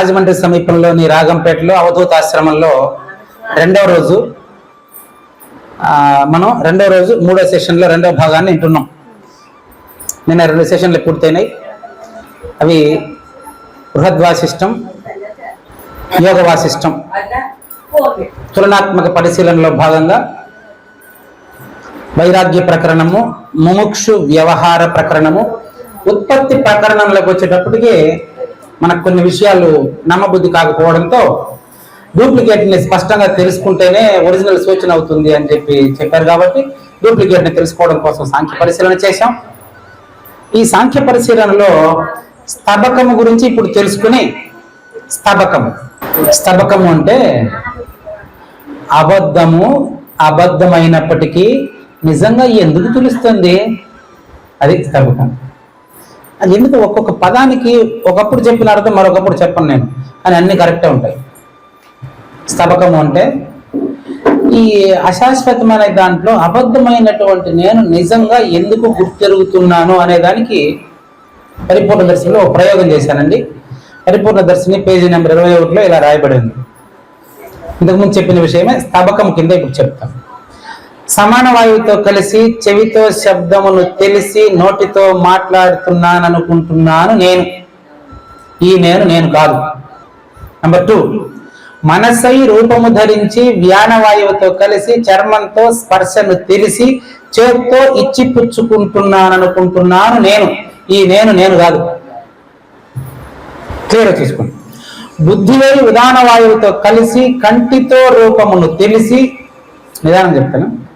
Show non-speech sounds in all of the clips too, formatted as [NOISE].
రాజమండ్రి సమీపంలోని రాగంపేటలో అవధూత ఆశ్రమంలో రెండవ రోజు మనం రెండవ రోజు మూడో సెషన్లో రెండవ భాగాన్ని వింటున్నాం. నిన్న రెండు సెషన్లు పూర్తయినాయి. అవి బృహద్వాసిష్టం యోగ వాసిష్టం తులనాత్మక పరిశీలనలో భాగంగా వైరాగ్య ప్రకరణము ముముక్షు వ్యవహార ప్రకరణము ఉత్పత్తి ప్రకరణంలోకి వచ్చేటప్పటికి మనకు కొన్ని విషయాలు నమ్మబుద్ధి కాకపోవడంతో డూప్లికేట్ని స్పష్టంగా తెలుసుకుంటేనే ఒరిజినల్ సూచన అవుతుంది అని చెప్పి చెప్పారు కాబట్టి డూప్లికేట్ని తెలుసుకోవడం కోసం సాంఖ్య పరిశీలన చేశాం. ఈ సాంఖ్య పరిశీలనలో స్తబకము గురించి ఇప్పుడు తెలుసుకుని స్తబకము. స్తబకము అంటే అబద్ధము అబద్ధమైనప్పటికీ నిజంగా ఎందుకు తెలుస్తుంది? అది స్తబకం. అది ఎందుకు ఒక్కొక్క పదానికి ఒకప్పుడు చెప్పిన అర్థం మరొకప్పుడు చెప్పను నేను. కానీ అన్ని కరెక్టే ఉంటాయి. స్తబకము అంటే ఈ అశాశ్వతమైన దాంట్లో అబద్ధమైనటువంటి నేను నిజంగా ఎందుకు గుర్తెరుగుతున్నాను అనే దానికి పరిపూర్ణ దర్శిలో ఒక ప్రయోగం చేశానండి. పరిపూర్ణ దర్శిని పేజీ నెంబర్ ఇరవై ఒకటిలో ఇలా రాయబడింది. ఇంతకుముందు చెప్పిన విషయమే స్తబకం కింద ఇప్పుడు చెప్తాం సమాన వాయువుతో కలిసి చెవితో శబ్దమును తెలిసి నోటితో మాట్లాడుతున్నాననుకుంటున్నాను నేను. ఈ నేను నేను కాదు. నంబర్ టూ మనసై రూపము ధరించి వ్యానవాయువుతో కలిసి చర్మంతో స్పర్శను తెలిసి చేత్తో ఇచ్చి పుచ్చుకుంటున్నాననుకుంటున్నాను నేను. ఈ నేను నేను కాదు. క్లియర్ చూసుకోండి. బుద్ధివై ఉదాన వాయువుతో కలిసి కంటితో రూపమును తెలిసి నిదానం చెప్తాను.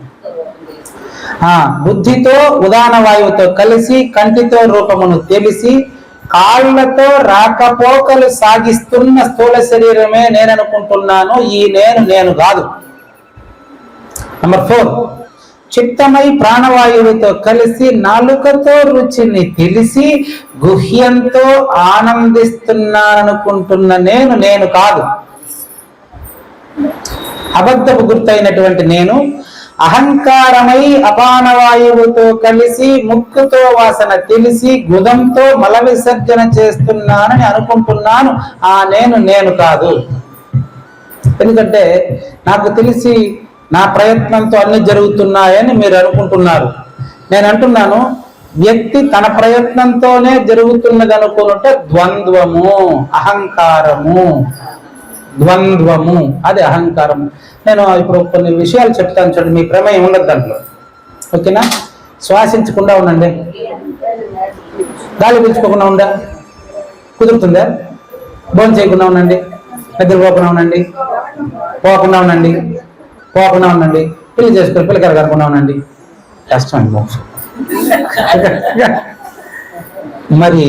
బుద్ధితో ఉదాన వాయువుతో కలిసి కంటితో రూపమును తెలిసి కాళ్ళతో రాకపోకలు సాగిస్తున్న స్థూల శరీరమే నేను అనుకుంటున్నాను ఈ నేను నేను కాదు. నంబర్ ఫోర్ చిత్తమై ప్రాణవాయువుతో కలిసి నాలుకతో రుచిని తెలిసి గుహ్యంతో ఆనందిస్తున్నాననుకుంటున్న నేను నేను కాదు. అబద్ధపు గుర్తైనటువంటి నేను అహంకారమై అపానవాయువుతో కలిసి ముక్కుతో వాసన తెలిసి గుదంతో మల విసర్జన చేస్తున్నానని అనుకుంటున్నాను. ఆ నేను నేను కాదు. ఎందుకంటే నాకు తెలిసి నా ప్రయత్నంతో అన్ని జరుగుతున్నాయని మీరు అనుకుంటున్నారు. నేను అంటున్నాను వ్యక్తి తన ప్రయత్నంతోనే జరుగుతున్నది అనుకుంటే ద్వంద్వము అహంకారము. ద్వంద్వము. అది అహంకారము నేను ఇప్పుడు కొన్ని విషయాలు చెప్తాను చూడండి మీ ప్రమేయం ఉండదు దాంట్లో. ఓకేనా? శ్వాసించకుండా ఉండండి. గాలి పీల్చుకోకుండా ఉందా కుదురుతుందా? భోజనం చేయకుండా ఉండండి. నిద్రపోకుండా ఉండండి. పోకుండా ఉండండి. పోకుండా ఉండండి. పెళ్ళి చేసుకుని పిల్లకాయలు కలగకుండా ఉండండి. కష్టం అండి మోక్షం. మరి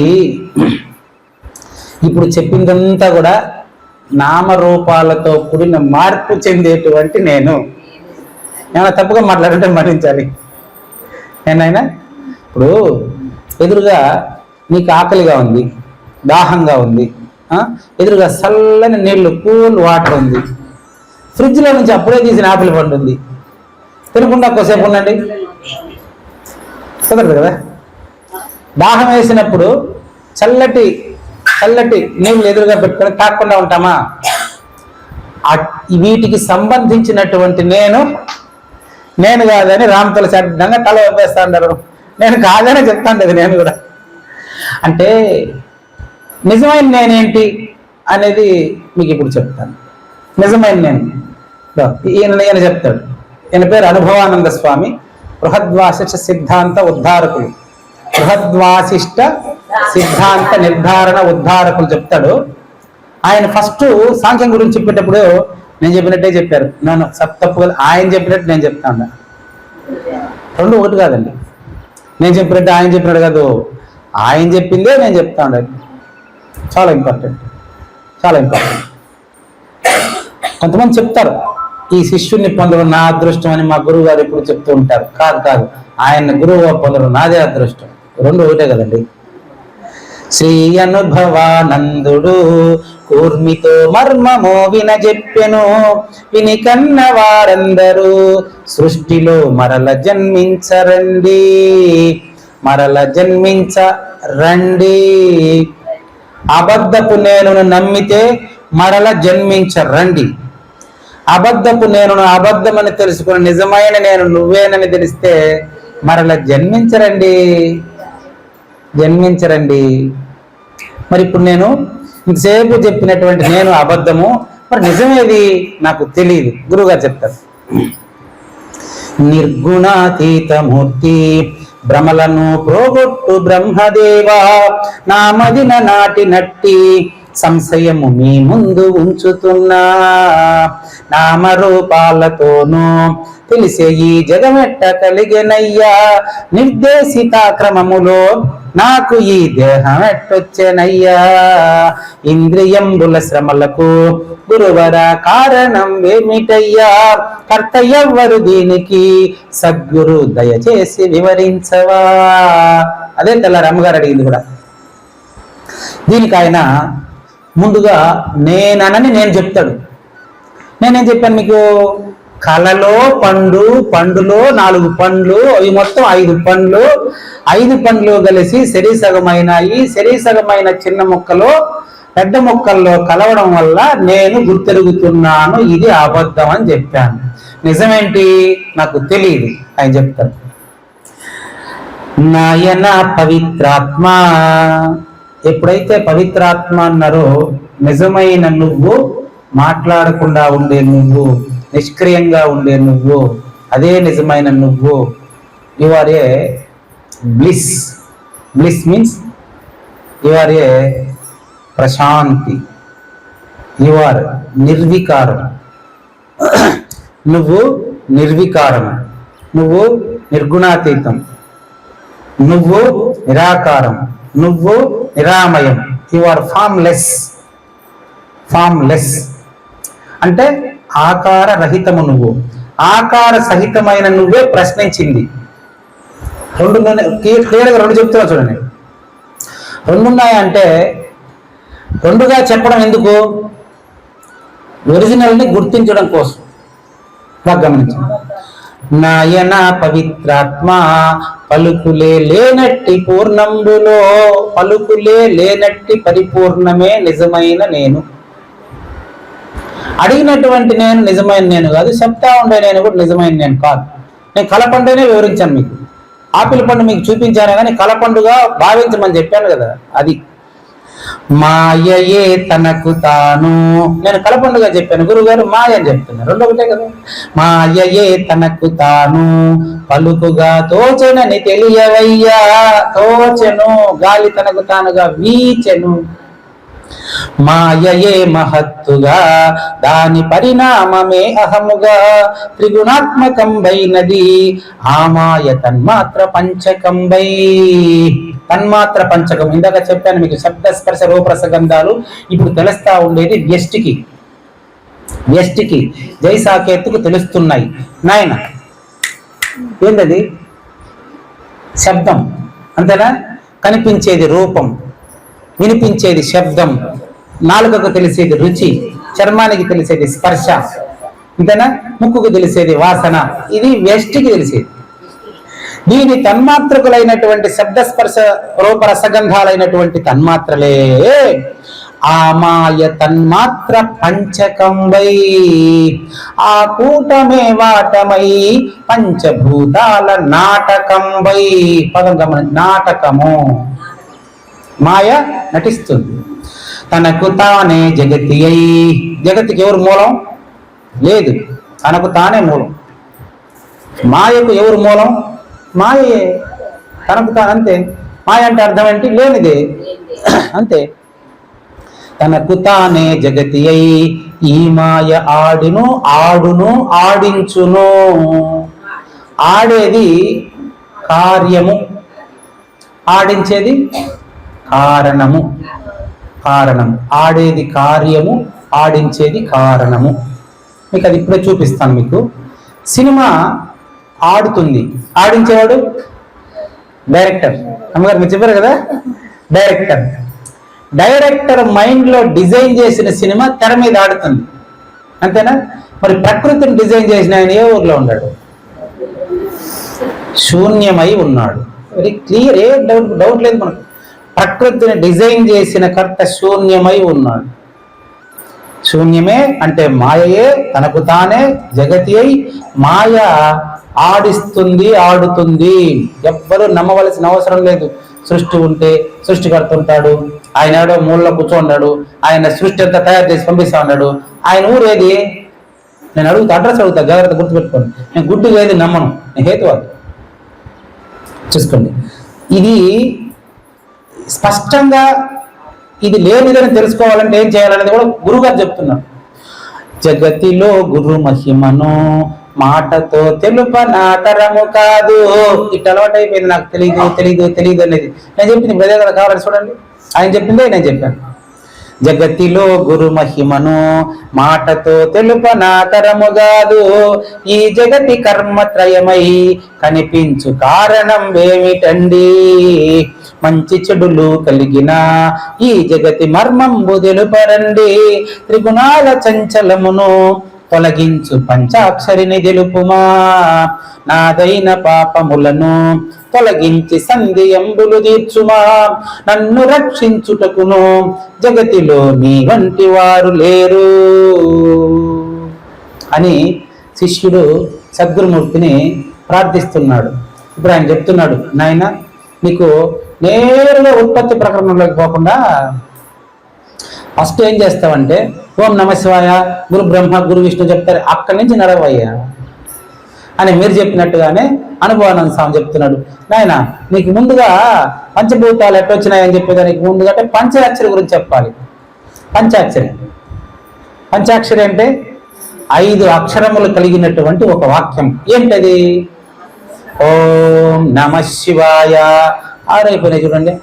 ఇప్పుడు చెప్పిందంతా కూడా నామరూపాలతో కూడిన మార్పు చెందేటువంటి నేను. ఏమైనా తప్పుగా మాట్లాడంటే మరణించాలి నేనైనా ఇప్పుడు ఎదురుగా నీకు ఆకలిగా ఉంది దాహంగా ఉంది ఎదురుగా చల్లని నీళ్ళు కూల్ వాటర్ ఉంది. ఫ్రిడ్జ్లో నుంచి అప్పుడే తీసిన ఆపిల్ పండు ఉంది. తినకుండా కొద్దిసేపు ఉండండి. కుదరదు కదా? దాహం వేసినప్పుడు చల్లటి చల్లటి నీళ్ళు ఎదురుగా పెట్టుకొని తాకుండా ఉంటామా? వీటికి సంబంధించినటువంటి నేను నేను కాదని రామతల చడ్డంగా తల వేపేస్తా ఉంటారు నేను కాదని చెప్తాను అది నేను కూడా. అంటే నిజమైన నేనేంటి అనేది మీకు ఇప్పుడు చెప్తాను. నిజమైన నేను. ఈయన ఈయన చెప్తాడు. ఈయన పేరు అనుభవానంద స్వామి. బృహద్వాసిష్ట సిద్ధాంత ఉద్ధారకులు బృహద్వాసిష్ట సిద్ధాంత నిర్ధారణ ఉద్ధారకులు చెప్తాడు. ఆయన ఫస్ట్ సాంఖ్యం గురించి చెప్పేటప్పుడు నేను చెప్పినట్టే చెప్పారు. నన్ను సప్ తప్పు ఆయన చెప్పినట్టు నేను చెప్తాను. రెండు ఒకటి కాదండి. నేను చెప్పినట్టు ఆయన చెప్పినట్టు కాదు. ఆయన చెప్పిందే నేను చెప్తా ఉండాలి చాలా ఇంపార్టెంట్ చాలా ఇంపార్టెంట్ కొంతమంది చెప్తారు ఈ శిష్యుడిని పొందడం నా అదృష్టం అని మా గురువు గారు ఎప్పుడు చెప్తూ ఉంటారు. కాదు కాదు. ఆయన గురువు పొందడం నాదే అదృష్టం. రెండు ఒకటే కదండి. శ్రీ అనుభవానందుడు కూర్మితో మర్మము వినజెప్పెను విని కన్న వారందరూ సృష్టిలో మరల జన్మించరండి మరల జన్మించ రండి అబద్ధపు నేను నమ్మితే మరల జన్మించరండి. అబద్ధపు నేను అబద్ధమని తెలుసుకుని నిజమైన నేను నువ్వేనని తెలిస్తే మరల జన్మించరండి జన్మించరండి. మరి ఇప్పుడు నేను ఇంతసేపు చెప్పినటువంటి నేను అబద్ధము మరి నిజమేది? నాకు తెలియదు గురువుగారు చెప్తారు. నిర్గుణాతీతమూర్తి భ్రమలను ప్రోగొట్టు బ్రహ్మదేవా నామదిన నాటి నట్టి సంశయము మీ ముందు ఉంచుతున్నా. నామరూపాలతోనూ తెలిసే ఈ జగమెట్ట కలిగెనయ్యా. నిర్దేశిత క్రమములో నాకు ఈ దేహం ఎట్టొచ్చెనయ్యా ఇంద్రియంబుల శ్రమలకు గురువర కారణం ఏమిటయ్యా కర్త ఎవ్వరు దీనికి సద్గురు దయచేసి వివరించవా? అదే తెల్ల రమ్మగారు అడిగింది కూడా. దీనికి ఆయన ముందుగా నేననని నేను చెప్తాడు. నేనేం చెప్పాను మీకు? కలలో పండు పండులో నాలుగు పండ్లు అవి మొత్తం ఐదు పండ్లు. ఐదు పండ్లు కలిసి శరీసగమైనాయి శరీసగమైన చిన్న మొక్కలో పెద్ద ముక్కల్లో కలవడం వల్ల నేను గుర్తెరుగుతున్నాను. ఇది అబద్ధం అని చెప్పాను. నిజమేంటి? నాకు తెలియదు ఆయన చెప్తాను నాయన పవిత్రాత్మ. ఎప్పుడైతే పవిత్రాత్మ అన్నారో నిజమైన నువ్వు మాట్లాడకుండా ఉండే నువ్వు. నిష్క్రియంగా ఉండే నువ్వు అదే నిజమైన నువ్వు. You are a bliss bliss means you are a Prashanti. You are నిర్వికారం. [CLEARS THROAT] నువ్వు నిర్వికారం. నువ్వు నిర్గుణాతీతం. నువ్వు నిరాకారం. నువ్వు నిరామయం. యు ఆర్ ఫామ్లెస్ ఫామ్లెస్ అంటే ఆకార రహితము నువ్వు ఆకార సహితమైన నువ్వే ప్రశ్నించింది రెండు క్లియర్గా రెండు చెప్తున్నా చూడండి. రెండున్నాయంటే రెండుగా చెప్పడం ఎందుకు? ఒరిజినల్ని గుర్తించడం కోసం. బాగా గమనించండి. నాయన పవిత్రాత్మ పలుకులే లేనట్టి పూర్ణంబులో పలుకులే లేనట్టి పరిపూర్ణమే నిజమైన నేను. అడిగినటువంటి నేను నిజమైన నేను కాదు చెప్తా ఉండే నేను కూడా నిజమైన నేను కాదు. నేను కలపండునే వివరించాను మీకు. ఆపిల్ పండు మీకు చూపించాను కానీ కలపండుగా భావించమని చెప్పాను కదా అది. మాయయే తనకు తాను. నేను కలపండుగా చెప్పాను గురుగారు మాయ అని చెప్తున్నారు. రెండు ఒకటే కదా. మాయయే తనకు తాను. పలుకుగా తోచనని తెలియవయ్యా. తోచెను గాలి తనకు తానుగా వీచెను. మాయయే మహత్తుగా దాని పరిణామమే అహముగా. త్రిగుణాత్మకంబైనది ఆ మాయ తన్మాత్ర పంచకంబై. తన్మాత్ర పంచకం ఇందాక చెప్పాను మీకు శబ్ద స్పర్శ రూపరసగంధాలు ఇప్పుడు తెలుస్తా ఉండేది వ్యష్టికి. వ్యష్టికి జై సాకేత్తుకు తెలుస్తున్నాయి. నాయన ఏంటది శబ్దం అంతేనా? కనిపించేది రూపం. వినిపించేది శబ్దం. నాలుకకు తెలిసేది రుచి చర్మానికి తెలిసేది స్పర్శ. ఇంతేనా ముక్కుకు తెలిసేది వాసన. ఇది వేష్టికి తెలిసేది. దీని తన్మాత్రకులైనటువంటి శబ్ద స్పర్శ రూప రసగంధాలైనటువంటి తన్మాత్రలే. ఆమాయ తన్మాత్ర పంచకంబై ఆ కూటమే వాటమై పంచభూతాల నాటకంబై. పదం గమని నాటకము. మాయ నటిస్తుంది. తనకు తానే జగతి అయి జగతికి ఎవరు మూలం? లేదు తనకు తానే మూలం. మాయకు ఎవరు మూలం? మాయే. తనకు తాను అంతే. మాయ అంటే అర్థం ఏంటి? లేనిదే. అంతే. తనకు తానే జగతి అయి ఈ మాయ ఆడును ఆడును ఆడించును. ఆడేది కార్యము. ఆడించేది కారణము. కారణం. ఆడేది కార్యము ఆడించేది కారణము. మీకు అది ఇప్పుడే చూపిస్తాను మీకు. సినిమా ఆడుతుంది. ఆడించేవాడు? డైరెక్టర్. అమ్మగారు మీరు చెప్పారు కదా? డైరెక్టర్. డైరెక్టర్ మైండ్లో డిజైన్ చేసిన సినిమా తెర మీద ఆడుతుంది. అంతేనా? మరి ప్రకృతిని డిజైన్ చేసిన ఆయన ఏ ఊర్లో ఉన్నాడు? శూన్యమై ఉన్నాడు. Very clear a doubt doubt లేదు మనకు. ప్రకృతిని డిజైన్ చేసిన కర్త శూన్యమై ఉన్నాడు. శూన్యమే అంటే మాయయే తనకు తానే జగతి అయి మాయ ఆడిస్తుంది ఆడుతుంది. ఎవ్వరూ నమ్మవలసిన అవసరం లేదు. సృష్టి ఉంటే సృష్టికర్త ఉంటాడు. ఆయన ఏడో మూలలో కూర్చోన్నాడు ఆయన సృష్టి అంతా తయారు చేసి పంపిస్తా ఉన్నాడు. ఆయన ఊరేది? నేను అడుగుతా అడ్రస్ అడుగుతా జాగ్రత్త గుర్తుపెట్టుకోండి. నేను గుడ్డుగా ఏది నమ్మను? నేను హేతువాది. చూసుకోండి. ఇది స్పష్టంగా ఇది లేనిదని తెలుసుకోవాలంటే ఏం చేయాలనేది కూడా గురుగారు చెప్తున్నారు. జగతిలో గురు మహిమను మాటతో తెలుప నాటరము కాదు. ఇట్ అలవాటు అయిపోయింది నాకు తెలియదు తెలియదు తెలియదు అనేది. నేను చెప్పింది ప్రదే కదా కావాలని చూడండి. ఆయన చెప్పిందే నేను చెప్పాను. జగతిలో గురు మహిమను మాటతో తెలుప నాతరము కాదు. ఈ జగతి కర్మత్రయమై కనిపించు కారణం ఏమిటండి? మంచి చెడులు కలిగిన ఈ జగతి మర్మంబు తెలుపరండి త్రిగుణాల చంచలమును తొలగించు పంచాక్షరిని తెలుపుమా నాదైన పాపములను తొలగించి సంధియంబులు తీర్చుమా. నన్ను రక్షించుటకును జగతిలో నీ వంటి వారు లేరు. అని శిష్యుడు సద్గురుమూర్తిని ప్రార్థిస్తున్నాడు. ఇప్పుడు ఆయన చెప్తున్నాడు నాయన నీకు నేరుగా ఉత్పత్తి ప్రకరణంలోకి పోకుండా ఫస్ట్ ఏం చేస్తావంటే ఓం నమ శివాయ గురు బ్రహ్మ గురు విష్ణు చెప్తారు అక్కడి నుంచి నడవయ్యా అని మీరు చెప్పినట్టుగానే అనుభవానంద స్వామి చెప్తున్నాడు. నాయన నీకు ముందుగా పంచభూతాలు ఎట్టొచ్చినాయని చెప్పేదానికి ముందుగా అంటే పంచాక్షరి గురించి చెప్పాలి. పంచాక్షరి. పంచాక్షరి అంటే ఐదు అక్షరములు కలిగినటువంటి ఒక వాక్యం. ఏంటది? ఓం నమ శివాయ ఆరైపోయినాయి చూడండి.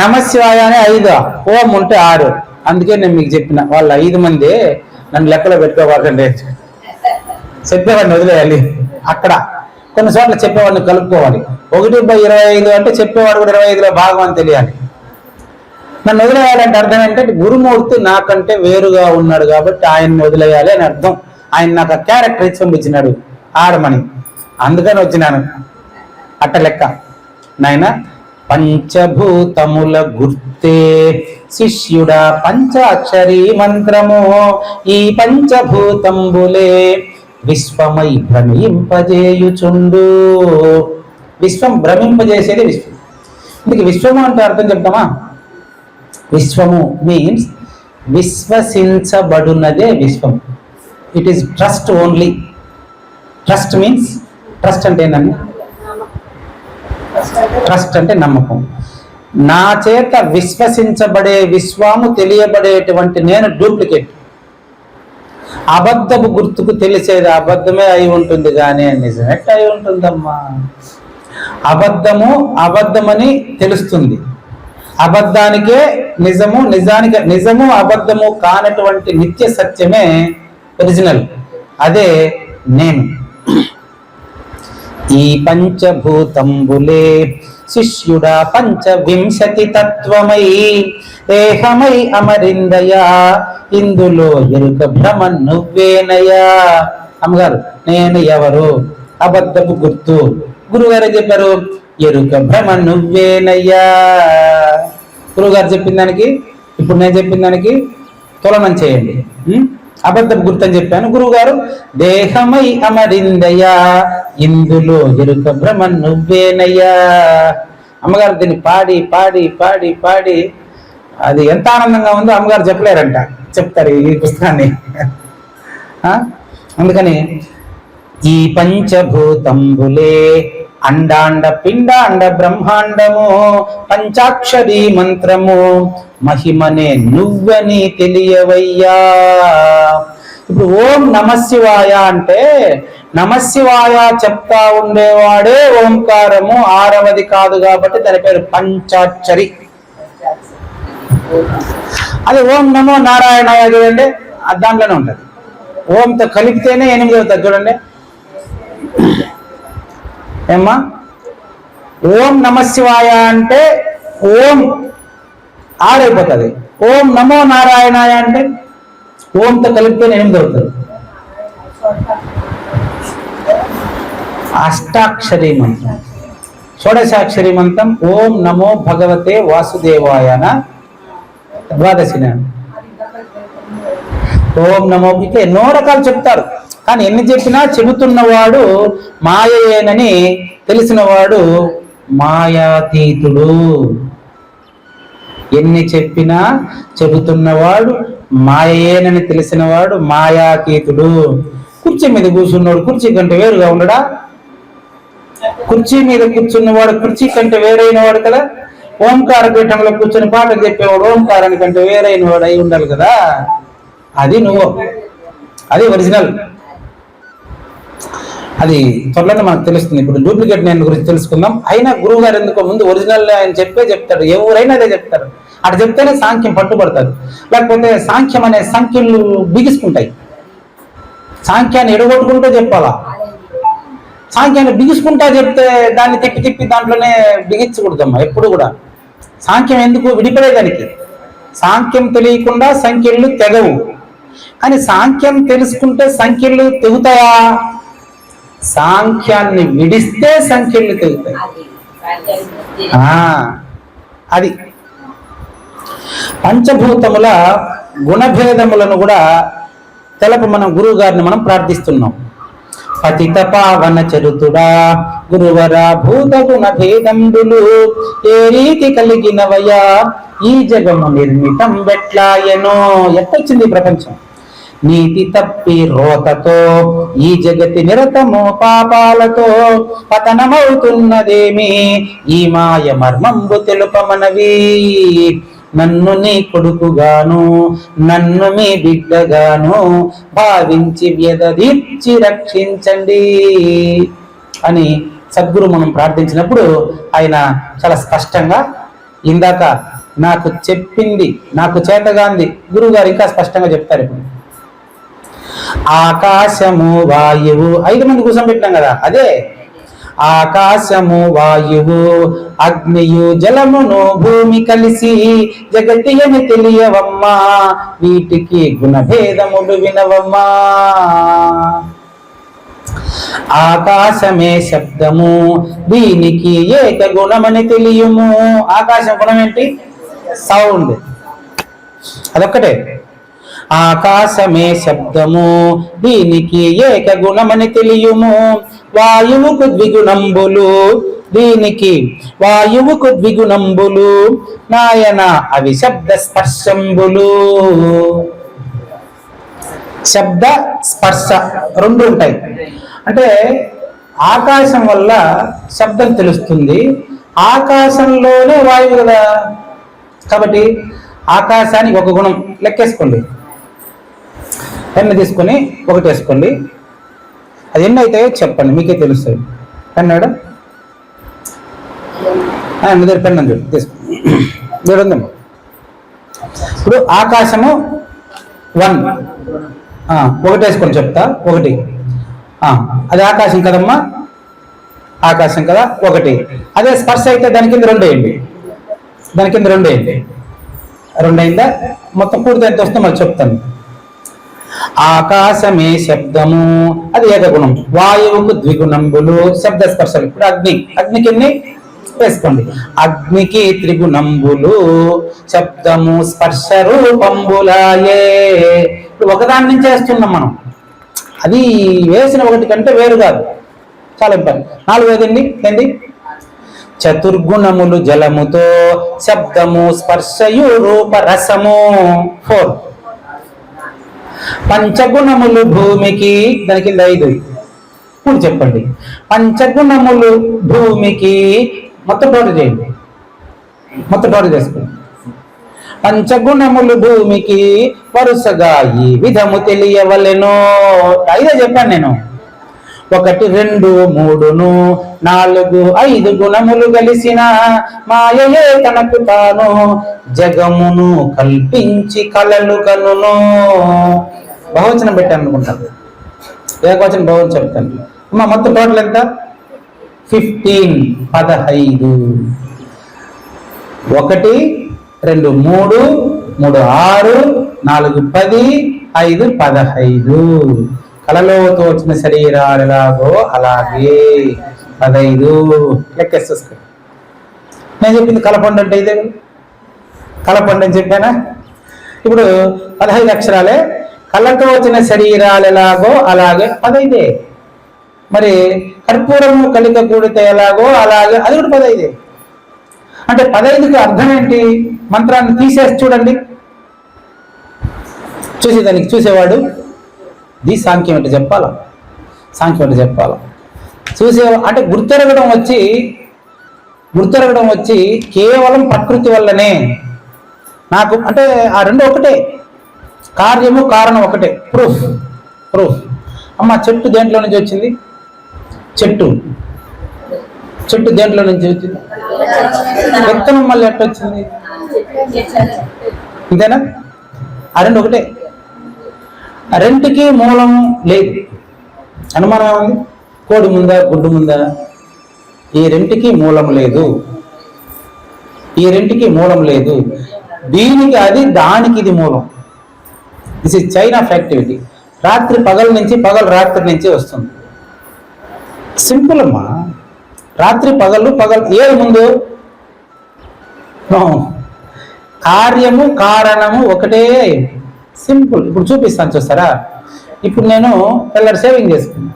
నమశివాయ అనే ఐదు ఓం ఉంటే ఆరు. అందుకే నేను మీకు చెప్పిన వాళ్ళు ఐదు మంది నన్ను లెక్కలో పెట్టుకోవాలండి చెప్పేవాడిని వదిలేయాలి. అక్కడ కొన్ని చోట్ల చెప్పేవాడిని కలుపుకోవాలి. ఒకటి బై ఇరవై ఐదు అంటే చెప్పేవాడు కూడా ఇరవై ఐదులో భాగం అని తెలియాలి. నన్ను వదిలేయాలంటే అర్థం ఏంటంటే గురుమూర్తి నాకంటే వేరుగా ఉన్నాడు కాబట్టి ఆయన్ని వదిలేయాలి అని అర్థం. ఆయన నాకు క్యారెక్టర్ ఇచ్చి పంపించినాడు. ఆడమని అందుకని వచ్చినాను. అట్ట లెక్క. నాయన పంచభూతముల గుర్తే శిష్యుడా పంచాక్షరి మంత్రము. ఈ పంచభూతంబులే విశ్వమై భ్రమింపజేయుచుండు. విశ్వం భ్రమింపజేసేది విశ్వం. ఇందుకు విశ్వము అంటే అర్థం చెప్తామా? విశ్వము మీన్స్ విశ్వసించబడున్నదే విశ్వం. It is trust only trust means trust అంటే ఏంటండి ట్రస్ట్ అంటే నమ్మకం. నా చేత విశ్వసించబడే విశ్వాము తెలియబడేటువంటి నేను డూప్లికేట్ అబద్ధపు గుర్తుకు తెలిసేది అబద్ధమే అయి ఉంటుంది కానీ నిజమెట్ అయి ఉంటుందమ్మా. అబద్ధము అబద్ధమని తెలుస్తుంది. అబద్ధానికే నిజము నిజానికి నిజము అబద్ధము కానటువంటి నిత్య సత్యమే ఒరిజినల్ అదే నేను. ఈ పంచభూతంబులే శిష్యుడా పంచవింశతి తత్వమై దేహమై అమరిందయా ఇందులో ఎరుక భ్రమ నువ్వేనయా అమ్మగారు నేను ఎవరు? అబద్ధపు గుర్తు. గురుగారు చెప్పారు ఎరుక భ్రమ నువ్వేనయ్యా గురుగారు చెప్పిన దానికి ఇప్పుడు నేను చెప్పిన దానికి తులనం చేయండి. అబద్ధం అబద్ధపు చెప్పాను. గురువు గారు దేహమై అమరిందయ్యా ఇందులో ఎరుక భ్రమ నువ్వేనయ్యా. అమ్మగారు దీన్ని పాడి పాడి పాడి పాడి. అది ఎంత ఆనందంగా ఉందో అమ్మగారు చెప్పలేరంట. చెప్తారు ఈ పుస్తకాన్ని. అందుకని ఈ పంచభూతంబులే అండాండ పిండాండ బ్రహ్మాండము పంచాక్షరి మంత్రము. మహిమనే నువ్వని తెలియవయ్యా. ఇప్పుడు ఓం నమశివాయ అంటే నమశివాయ చెప్తా ఉండేవాడే ఓంకారము ఆరవది కాదు కాబట్టి దాని పేరు పంచాక్షరి. అది ఓం నమో నారాయణాయ చూడండి అది దాంట్లోనే ఉంటుంది. ఓంతో కలిపితేనే ఎనిమిది అవుతుంది చూడండి ఏమ్మా? ఓం నమ శివాయ అంటే ఓం ఆడైపోతుంది ఓం నమో నారాయణాయ అంటే ఓంతో కలిపితే ఏం అవుతుంది అష్టాక్షరి మంత్రం. షోడశాక్షరి మంత్రం ఓం నమో భగవతే వాసుదేవాయన ద్వాదశిన ఓం నమో ఇక ఎన్నో రకాలు చెప్తారు. కానీ ఎన్ని చెప్పినా చెబుతున్నవాడు మాయయేనని తెలిసినవాడు మాయాతీతుడు. ఎన్ని చెప్పినా చెబుతున్నవాడు మాయయేనని తెలిసినవాడు మాయాతీతుడు. కుర్చీ మీద కూర్చున్నాడు కుర్చీ కంటే వేరుగా ఉండడా? కుర్చీ మీద కూర్చున్నవాడు కుర్చీ కంటే వేరైన వాడు కదా? ఓంకార పీఠంలో కూర్చొని పాటలు చెప్పేవాడు ఓంకారాని కంటే వేరైన వాడు అయి ఉండాలి కదా? అది నువ్వు. అది ఒరిజినల్. అది త్వరలోనే మనకు తెలుస్తుంది. ఇప్పుడు డూప్లికేట్ నేను గురించి తెలుసుకుందాం. అయినా గురువు గారు ఎందుకో ముందు ఒరిజినల్ ఆయన చెప్పే చెప్తాడు. ఎవరైనా అదే చెప్తారు. అటు చెప్తేనే సాంఖ్యం పట్టుబడతాడు లేకపోతే సాంఖ్యం అనే సంఖ్యలు బిగుసుకుంటాయి. సాంఖ్యాన్ని ఎడగొట్టుకుంటూ చెప్పాలా? సాంఖ్యాన్ని బిగుసుకుంటా చెప్తే దాన్ని తిప్పి తిప్పి దాంట్లోనే బిగించకూడదమ్మా ఎప్పుడు కూడా. సాంఖ్యం ఎందుకు విడిపడేదానికి సాంఖ్యం తెలియకుండా సంఖ్యలు తెగవు. కానీ సాంఖ్యం తెలుసుకుంటే సంఖ్యలు తెగుతాయా? సాంఖ్యాన్ని విడిస్తే సంఖ్యలు తెగుతాయి ఆ, అది. పంచభూతముల గుణభేదములను కూడా తెలప మనం గురువు గారిని మనం ప్రార్థిస్తున్నాం. పతిత పావన చరుతుడా గురువర భూత గుణ భేదంబులు ఏ రీతి కలిగినవయా ఈ జగము నిర్మితం వెట్లాయనో. ఎట్టొచ్చింది ప్రపంచం? నీతి తప్పి రోతతో ఈ జగతి నిరతము పాపాలతో పతనమవుతున్నదేమి? ఈ మాయ మర్మంబు తెలుపమనవి. నన్ను నీ కొడుకుగాను నన్ను మీ బిడ్డగాను భావించి వ్యధదీర్చి రక్షించండి అని సద్గురు మనం ప్రార్థించినప్పుడు ఆయన చాలా స్పష్టంగా ఇందాక నాకు చెప్పింది నాకు చేతగాంది గురువుగారు ఇంకా స్పష్టంగా చెప్తారు ఇప్పుడు. ఆకాశము వాయువు. ఐదు మంది కూర్చోబెట్టినాం కదా అదే. ఆకాశము వాయువు అగ్నియు జలమును భూమి కలిసి జగతి అని తెలియవమ్మా. వీటికి గుణభేదములు వినవమ్మా. ఆకాశమే శబ్దము దీనికి ఏక గుణమని తెలియము. ఆకాశం గుణం ఏంటి? సౌండ్. అదొక్కటే. ఆకాశమే శబ్దము దీనికి ఏక గుణమని తెలియము. వాయువుకు ద్విగుణంబులు దీనికి వాయువుకు ద్విగుణంబులు. నాయన అవి శబ్ద స్పర్శంబులు. శబ్ద స్పర్శ రెండు ఉంటాయి. అంటే ఆకాశం వల్ల శబ్దం తెలుస్తుంది. ఆకాశంలోనే వాయువు కదా. కాబట్టి ఆకాశానికి ఒక గుణం లెక్కేసుకోండి. పెన్ను తీసుకొని ఒకటి వేసుకోండి. అది ఎన్ని అవుతాయో చెప్పండి మీకే తెలుస్తుంది. పెన్ మేడం మీ దగ్గర పెన్ను చూడు తీసుకోండి చూడండి ఇప్పుడు ఆకాశము వన్. ఒకటి వేసుకొని చెప్తా ఒకటి. అది ఆకాశం కదమ్మా? ఆకాశం కదా ఒకటి. అదే స్పర్శ అయితే దాని కింద రెండు వేయండి. దాని కింద రెండు వేయండి. రెండు అయిందా? మొత్తం పూర్తి ఎంత వస్తుందో మళ్ళీ చెప్తాను. ఆకాశమే శబ్దము. అది ఏకగుణం. వాయువుకు ద్విగుణంబులు శబ్ద స్పర్శలు. ఇప్పుడు అగ్ని. అగ్నికి ఎన్ని? వేసుకోండి. అగ్నికి త్రిగుణంబులు శబ్దము స్పర్శ రూపంబులాయే. ఇప్పుడు ఒకదాని నుంచి వేస్తున్నాం మనం. అది వేసిన ఒకటి కంటే వేరు కాదు. చాలా ఇంపార్టెంట్ నాలుగోది ఏంటి ఏంటి? చతుర్గుణములు జలముతో శబ్దము స్పర్శయు రూప రసము ఫోర్ పంచగుణములు భూమికి దాని కింద ఐదు ఇప్పుడు చెప్పండి. పంచగుణములు భూమికి మొత్తం టోటల్ చేయండి. మొత్తం టోటల్ చేసుకోండి. పంచగుణములు భూమికి వరుసగా ఈ విధము తెలియవలెను. ఐదే చెప్పాను నేను. ఒకటి రెండు మూడును నాలుగు ఐదు గుణములు కలిసిన మాయయే తనకు తాను. జగమును కల్పించి కలలు కనును. బహువచనం పెట్టాను అనుకుంటాను ఏకవచనం బహువచనం చెప్తాను. అమ్మా మొత్తం టోటల్ ఎంత? ఫిఫ్టీన్ పదహైదు. ఒకటి రెండు మూడు మూడు ఆరు నాలుగు పది ఐదు పదహైదు. కలలో తోచిన శరీరాలు ఎలాగో అలాగే పదైదు లెక్కేసుకో నేను చెప్పింది కలపండు అంటే ఇదే. కలపండు అని చెప్పానా? ఇప్పుడు పదహైదు అక్షరాలే. కళ్ళతో వచ్చిన శరీరాలు ఎలాగో అలాగే పదైదే. మరి కర్పూరము కలిక కూడితే ఎలాగో అలాగే అది కూడా పదైదే. అంటే పదైదుకి అర్థం ఏంటి? మంత్రాన్ని తీసేసి చూడండి. చూసేదానికి చూసేవాడు. ది సాంఖ్యం అంటే చెప్పాలా? సాంఖ్యం అంటే చెప్పాలా? చూసే అంటే గుర్తెరగడం వచ్చి గుర్తెరగడం వచ్చి కేవలం ప్రకృతి వల్లనే నాకు అంటే ఆ రెండు ఒకటే. కార్యము కారణం ఒకటే. Proof proof. అమ్మ చెట్టు దేంట్లో నుంచి వచ్చింది? చెట్టు. చెట్టు దేంట్లో నుంచి వచ్చింది? విత్తనం మళ్ళీ ఎట్ట వచ్చింది? ఇంతేనా? ఆ రెండు ఒకటే. రెండుకి మూలం లేదు. అనుమానం ఏముంది? కోడి ముందా గుడ్డు ముందా ఈ రెంటికి మూలం లేదు. ఈ రెంటికి మూలం లేదు. దీనికి అది దానికి ఇది మూలం. This is chain of activity రాత్రి పగల నుంచి పగలు రాత్రి నుంచి వస్తుంది. సింపుల్ అమ్మా. రాత్రి పగలు పగలు ఏది ముందు? కార్యము కారణము ఒకటే సింపుల్. ఇప్పుడు చూపిస్తాను చూస్తారా? ఇప్పుడు నేను తెల్లారి సేవింగ్ చేసుకున్నా.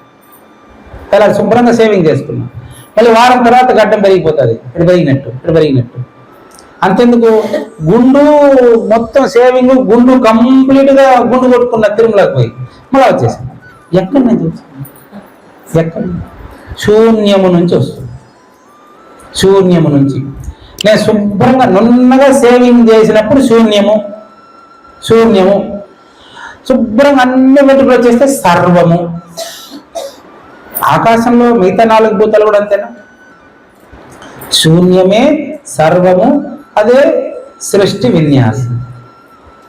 తెల్లారి శుభ్రంగా సేవింగ్ చేసుకున్నా. మళ్ళీ వారం తర్వాత గడ్డం పెరిగిపోతుంది. ఇక్కడ పెరిగినట్టు ఇక్కడ పెరిగినట్టు. అంతెందుకు? గుండు మొత్తం సేవింగ్ గుండు కంప్లీట్గా గుండు కొట్టుకున్న తిరుమలకు పోయి మళ్ళీ వచ్చేసింది. ఎక్కడి నుంచి వస్తుంది? ఎక్కడి శూన్యము నుంచి వస్తుంది. శూన్యము నుంచి. నేను శుభ్రంగా నున్నగా సేవింగ్ చేసినప్పుడు శూన్యము. శూన్యము. శుభ్రంగా అన్ని వెంట్రుకలు చేస్తే సర్వము. ఆకాశంలో మిగతా నాలుగు భూతాలు కూడా అంతేనా? శూన్యమే సర్వము అదే సృష్టి విన్యాసం.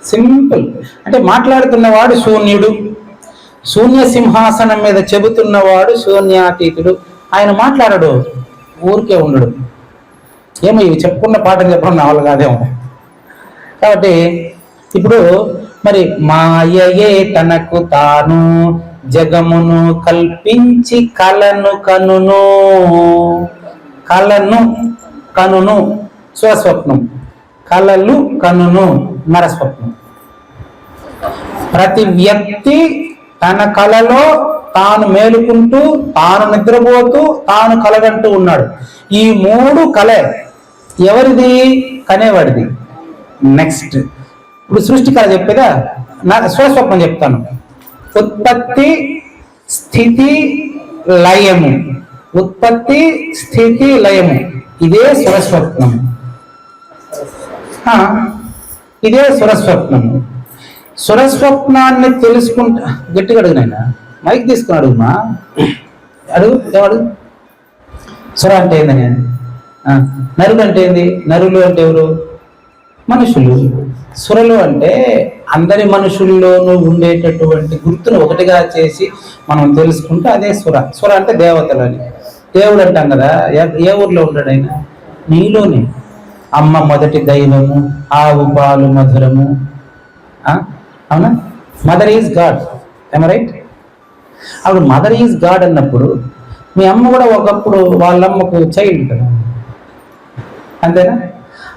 సింపుల్. అంటే మాట్లాడుతున్నవాడు శూన్యుడు. శూన్య సింహాసనం మీద చెబుతున్నవాడు శూన్యాతీతుడు. ఆయన మాట్లాడడు ఊరికే ఉండడు. ఏమో ఇవి చెప్పుకున్న పాటలు చెప్పడం నావలు కాదేమో. కాబట్టి ఇప్పుడు మరి మాయయే తనకు తాను జగమును కల్పించి కలను కనును. కలను కనును స్వస్వప్నం. కలలు కనును నరస్వప్నం. ప్రతి వ్యక్తి తన కలలో తాను మేలుకుంటూ తాను నిద్రపోతూ తాను కలగంటూ ఉన్నాడు. ఈ మూడు కలే ఎవరిది? కనేవాడిది. నెక్స్ట్. ఇప్పుడు సృష్టికర చెప్పేదా? నా స్వస్వప్నం చెప్తాను. ఉత్పత్తి స్థితి లయము. ఉత్పత్తి స్థితి లయము. ఇదే స్వరస్వప్నం. ఆ, ఇదే స్వరస్వప్నము స్వరస్వప్నాన్ని తెలుసుకుంటా గట్టిగా అడుగు నాయన. మైక్ తీసుకుని అడుగుమా? అడుగు ఎవడు స్వర అంటే ఏందని ఆ, నరుడు అంటే ఏంది? నరులు అంటే ఎవరు? మనుషులు. సురలు అంటే అందరి మనుషుల్లోనూ ఉండేటటువంటి గుర్తును ఒకటిగా చేసి మనం తెలుసుకుంటే అదే సుర సుర అంటే దేవతలు అని. దేవుడు అంటాం కదా ఏ- ఊర్లో ఉంటాడు ఆయన? నీలోనే. అమ్మ మొదటి దైవము ఆవు పాలు మధురము. అవునా? మదర్ ఈజ్ గాడ్ ఏమ రైట్ అప్పుడు మదర్ ఈజ్ గాడ్ అన్నప్పుడు మీ అమ్మ కూడా ఒకప్పుడు వాళ్ళమ్మకు చైల్డ్ కదా? అంతేనా?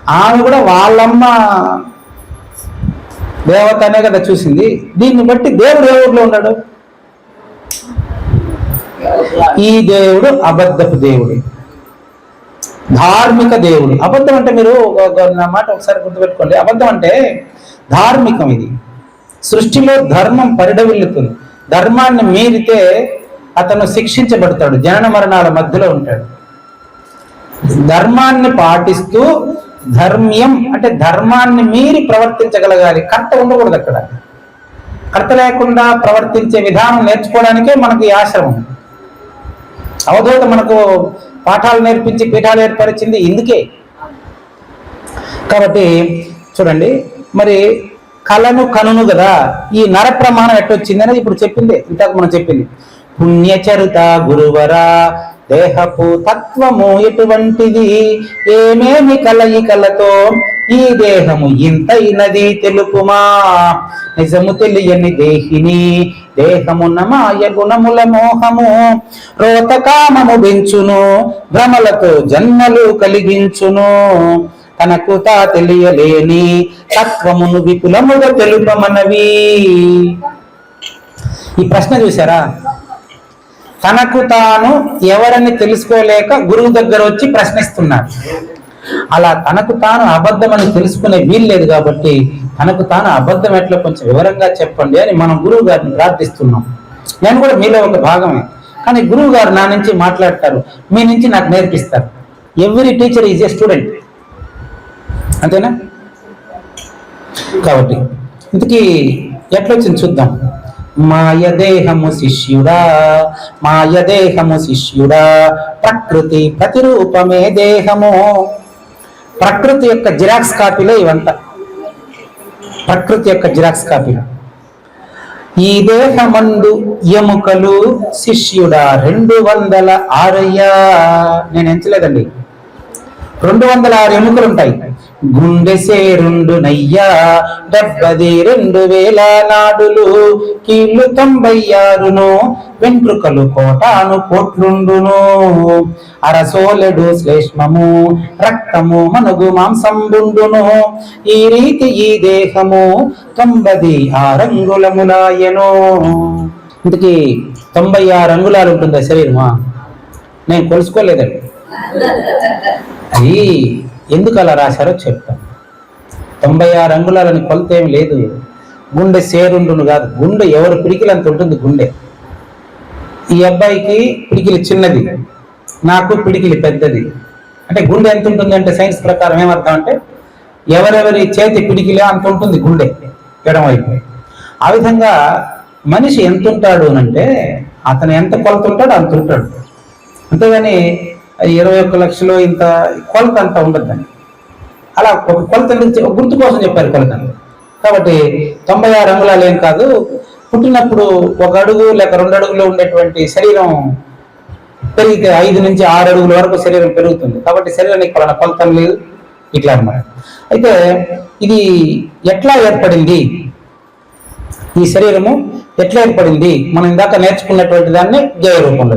ఆమె కూడా వాళ్ళమ్మ దేవతనే కదా చూసింది. దీన్ని బట్టి దేవుడు ఏ ఊర్లో ఉన్నాడు? ఈ దేవుడు అబద్ధపు దేవుడు. ధార్మిక దేవుడు. అబద్ధం అంటే మీరు నా మాట ఒకసారి గుర్తుపెట్టుకోండి. అబద్ధం అంటే ధార్మికం ఇది. సృష్టిలో ధర్మం పరిడవిల్లుతుంది. ధర్మాన్ని మీరితే అతను శిక్షించబడతాడు. జనన మరణాల మధ్యలో ఉంటాడు. ధర్మాన్ని పాటిస్తూ ధర్మ్యం అంటే ధర్మాన్ని మీరి ప్రవర్తించగలగాలి. కర్త ఉండకూడదు అక్కడ. కర్త లేకుండా ప్రవర్తించే విధానం నేర్చుకోవడానికే మనకు ఈ ఆశ్రమం. అవధూత మనకు పాఠాలు నేర్పించి పీఠాలు ఏర్పరిచింది ఇందుకే. కాబట్టి చూడండి మరి కళను కనును కదా ఈ నర ప్రమాణం ఎట్టొచ్చింది అనేది ఇప్పుడు చెప్పింది ఇంతకు మనం చెప్పింది. పుణ్యచరిత గురువరా దేహపు తత్వము ఎటువంటిది? ఏమేమి కలయికలతో ఈ దేహము ఇంతైనది తెలుపుమా? నిజము తెలియని దేహిని దేహమున మాయ గుణముల మోహము రోతకామము పెంచును భ్రమలతో జన్మలు కలిగించును. తనకు తా తెలియలేని తత్వమును విపులముగా తెలుపమనవి. ఈ ప్రశ్న చూసారా తనకు తాను ఎవరని తెలుసుకోలేక గురువు దగ్గర వచ్చి ప్రశ్నిస్తున్నాడు అలా తనకు తాను అబద్ధమని తెలుసుకునే వీలు లేదు కాబట్టి తనకు తాను అబద్ధం ఎట్లా కొంచెం వివరంగా చెప్పండి అని మనం గురువు గారిని ప్రార్థిస్తున్నాం. నేను కూడా మీలో ఒక భాగమే. కానీ గురువు గారు నా నుంచి మాట్లాడతారు. మీ నుంచి నాకు నేర్పిస్తారు. Every teacher is a student అంతేనా? కాబట్టి ఇంతకీ ఎట్లొచ్చింది చూద్దాం. మాయదేహము శిష్యుడా మాయదేహము శిష్యుడా ప్రకృతి ప్రతిరూపమే దేహము. ప్రకృతి యొక్క జిరాక్స్ కాపీలో ఇవంతా. ప్రకృతి యొక్క జిరాక్స్ కాపీలో. ఈ దేహమందు ఎముకలు శిష్యుడా రెండు వందల ఆరయ్యా. నేను ఎంచలేదండి రెండు వందల ఆరు ఎముకలు ఉంటాయి. గుండె సేరుండు నయ్యా డెబ్బది రెండు వేల నాడులు. కీళ్ళు తొంభై ఆరును వెంట్రుకలు కోటాను కోట్లుండును. అరసోలెడు శ్లేష్మము రక్తము మనుగు మాంసంబుండును. ఈ రీతి ఈ దేహము తొంభది ఆరంగులములాయను. ఇంతకీ తొంభై ఆరు అంగుళాలు ఉంటుందా శరీరమా? నేను కొలుసుకోలేదండి. అది ఎందుకు అలా రాశారో చెప్తాను తొంభై ఆరు అంగుళాలని కొలత ఏమి లేదు. గుండె సేరుండును కాదు. గుండె ఎవరు పిడికిలు అంత ఉంటుంది? గుండె. ఈ అబ్బాయికి పిడికిలి చిన్నది. నాకు పిడికిలి పెద్దది. అంటే గుండె ఎంత ఉంటుంది అంటే సైన్స్ ప్రకారం ఏమర్థం అంటే ఎవరెవరి చేతి పిడికిలే అంత ఉంటుంది గుండె. ఎడమవైపు ఆ విధంగా మనిషి ఎంత ఉంటాడు అంటే అతను ఎంత కొలత ఉంటాడో అంత ఉంటాడు. అంతేగాని ఇరవై ఒక్క లక్షలు ఇంత కొలత అంత ఉండద్దండి. అలా ఒక కొలత నుంచి ఒక గుర్తు కోసం చెప్పారు కొలత. కాబట్టి తొంభై ఆరు అంగుళాలు ఏం కాదు పుట్టినప్పుడు ఒక అడుగు లేక రెండు అడుగులో ఉండేటువంటి శరీరం పెరిగితే ఐదు నుంచి ఆరు అడుగుల వరకు శరీరం పెరుగుతుంది. కాబట్టి శరీరానికి పలానా కొలతం లేదు. ఇట్లా అనమాట అయితే ఇది ఎట్లా ఏర్పడింది? ఈ శరీరము ఎట్లా ఏర్పడింది? మనం ఇందాక నేర్చుకున్నటువంటి దాన్ని జయ రూపంలో